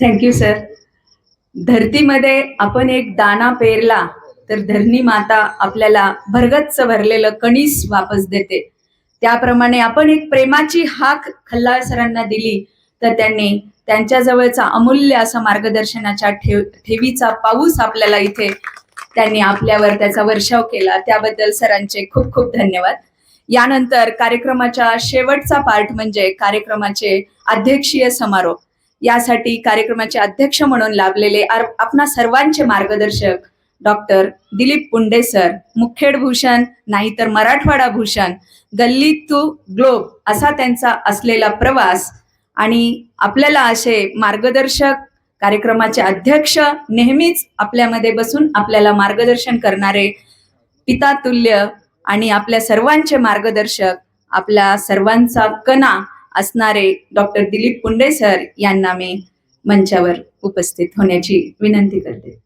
Thank you sir धरतीमध्ये आपण एक दाना पेरला तर धरणी माता आपल्याला भरगच्च भरलेलं कणीस वापस देते. त्याप्रमाणे आपण एक प्रेमाची हाक खल्लाळ सरांना दिली तर त्यांनी त्यांच्या जवळचा अमूल्य असा मार्गदर्शनाच्या ठेव ठेवीचा पाऊस आपल्याला इथे त्यांनी आपल्यावर त्याचा वर्षाव केला. त्याबद्दल सरांचे खूप खूप धन्यवाद. यानंतर कार्यक्रमाच्या शेवटचा पार्ट म्हणजे कार्यक्रमाचे अध्यक्षीय समारोप. यासाठी कार्यक्रमाचे अध्यक्ष म्हणून लाभलेले आपणा सर्वांचे मार्गदर्शक डॉक्टर दिलीप पुंडे सर मुखेड भूषण नाहीतर मराठवाडा भूषण गल्ली टू ग्लोब असा त्यांचा असलेला प्रवास आणि आपल्याला असे मार्गदर्शक कार्यक्रमाचे अध्यक्ष नेहमीच आपल्यामध्ये बसून आपल्याला मार्गदर्शन करणारे पितातुल्य आणि आपल्या सर्वांचे मार्गदर्शक आपल्या सर्वांचा कणा असणारे डॉक्टर दिलीप पुंडे सर यांना मी मंचावर उपस्थित होण्याची विनंती करते.